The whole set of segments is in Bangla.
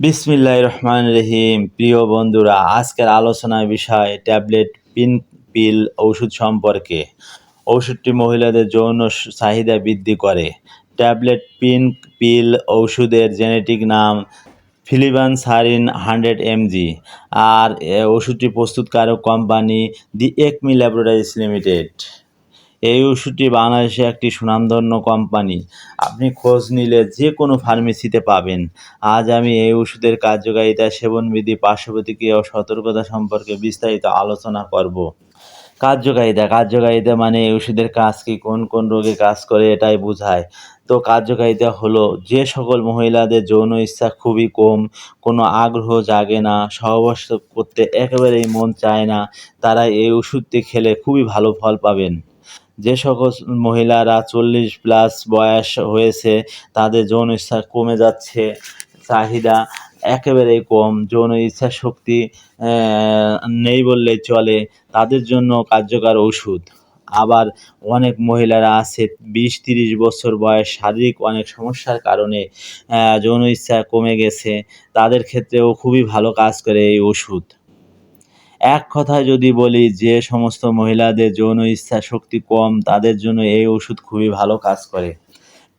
বিসমিল্লাহ রহমান রহিম। প্রিয় বন্ধুরা, আজকের আলোচনার বিষয় ট্যাবলেট পিন পিল ওষুধ সম্পর্কে। ওষুধটি মহিলাদের যৌন চাহিদা বৃদ্ধি করে। ট্যাবলেট পিন পিল ওষুধের জেনেটিক নাম ফিলিবান সারিন হান্ড্রেড এমজি। আর ওষুধটি প্রস্তুতকারক company the Acme laboratories limited. এই ওষুধটি বাংলাদেশে একটি সুনামধন্য কোম্পানি। আপনি খোঁজ নিলে যে কোনো ফার্মেসিতে পাবেন। আজ আমি এই ওষুধের কার্যকারিতা, সেবনবিধি, পার্শ্বপ্রতিক্রিয়া ও সতর্কতা সম্পর্কে বিস্তারিত আলোচনা করব। কার্যকারিতা কার্যকারিতা মানে এই ওষুধের কাজ কি, কোন কোন রোগে কাজ করে এটাই বোঝায়। তো কার্যকারিতা হলো, যে সকল মহিলাদের যৌন ইচ্ছা খুবই কম, কোনো আগ্রহ জাগে না, সহবাস করতে একেবারেই মন চায় না, তারা এই ওষুধটি খেলে খুবই ভালো ফল পাবেন। যে সকল মহিলারা চল্লিশ প্লাস বয়স হয়েছে, তাদের যৌন ইচ্ছা কমে যাচ্ছে, চাহিদা একেবারেই কম, যৌন ইচ্ছা শক্তি নেই বললেই চলে, তাদের জন্য কার্যকর ওষুধ। আবার অনেক মহিলারা আছে, বিশ তিরিশ বছর বয়স, শারীরিক অনেক সমস্যার কারণে যৌন ইচ্ছা কমে গেছে, তাদের ক্ষেত্রেও খুবই ভালো কাজ করে এই ওষুধ। এক কথায় যদি বলি যে সমস্ত মহিলাদের যৌন ইচ্ছা শক্তি কম, তাদের জন্য এই ওষুধ খুবই ভালো কাজ করে।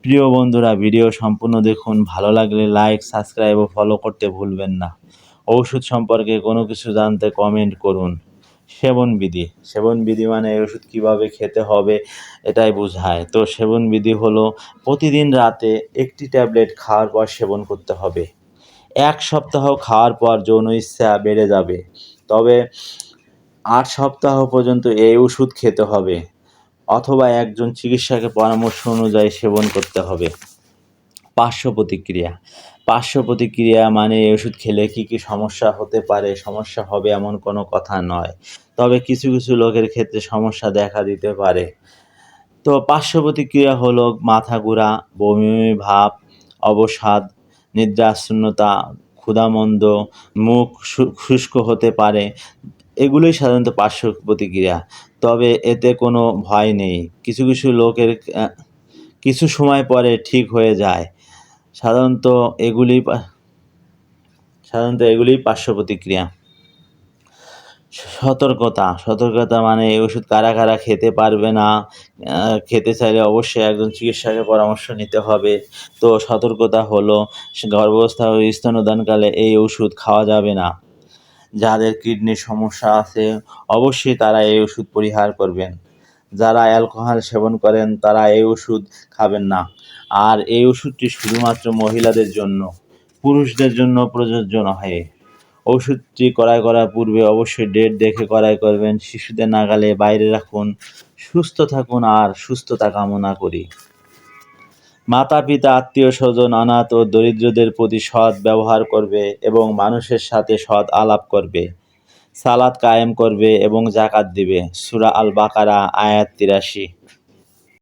প্রিয় বন্ধুরা, ভিডিও সম্পূর্ণ দেখুন। ভালো লাগলে লাইক সাবস্ক্রাইব ও ফলো করতে ভুলবেন না। ঔষধ সম্পর্কে কোনো কিছু জানতে কমেন্ট করুন। সেবনবিধি সেবনবিধি মানে এই ওষুধ কীভাবে খেতে হবে এটাই বোঝায়। তো সেবনবিধি হলো প্রতিদিন রাতে একটি ট্যাবলেট খাওয়ার পর সেবন করতে হবে। এক সপ্তাহ খাওয়ার পর যৌন ইচ্ছা বেড়ে যাবে। তবে আট সপ্তাহ পর্যন্ত এই ওষুধ খেতে হবে, অথবা একজন চিকিৎসকের পরামর্শ অনুযায়ী সেবন করতে হবে। পার্শ্ব প্রতিক্রিয়া। পার্শ্ব প্রতিক্রিয়া মানে এই ওষুধ খেলে কী কী সমস্যা হতে পারে, সমস্যা হবে এমন কোনো কথা নয়, তবে কিছু কিছু লোকের ক্ষেত্রে সমস্যা দেখা দিতে পারে। তো পার্শ্ব প্রতিক্রিয়া হলো মাথা ঘোরা, বমি, ভাব, অবসাদ নিদ্রাশূন্যতা ক্ষুধামন্দ, মুখ শুষ্ক হতে পারে, এগুলোই সাধারণত পার্শ্ব প্রতিক্রিয়া। তবে এতে কোনো ভয় নেই। কিছু কিছু লোকের কিছু সময় পরে ঠিক হয়ে যায়। সাধারণত এগুলি সাধারণত এগুলি পার্শ্ব প্রতিক্রিয়া। সতর্কতা। সতর্কতা মানে এই ওষুধ কারা কারা খেতে পারবে না খেতে চাইলে অবশ্যই একজন চিকিৎসকের পরামর্শ নিতে হবে। তো সতর্কতা হলো, গর্ভাবস্থা ও স্তনদানকালে এই ওষুধ খাওয়া যাবে না। যাদের কিডনির সমস্যা আছে, অবশ্যই তারা এই ওষুধ পরিহার করবেন। যারা অ্যালকোহল সেবন করেন, তারা এই ওষুধ খাবেন না। আর এই ওষুধটি শুধুমাত্র মহিলাদের জন্য, পুরুষদের জন্য প্রযোজ্য নয় ওষুধটি ক্রয় করার পূর্বে অবশ্যই ডেট দেখে ক্রয় করবেন, শিশুদের নাগালে বাইরে রাখুন, সুস্থ থাকুন আর সুস্থতা কামনা করি। মাতা, পিতা, আত্মীয় স্বজন, অনাথ ও দরিদ্রদের প্রতি সৎ ব্যবহার করবে এবং মানুষের সাথে সৎ আলাপ করবে সালাদ কায়েম করবে এবং জাকাত দিবে। সুরা আল বাকারা আয়াত তিরাশি।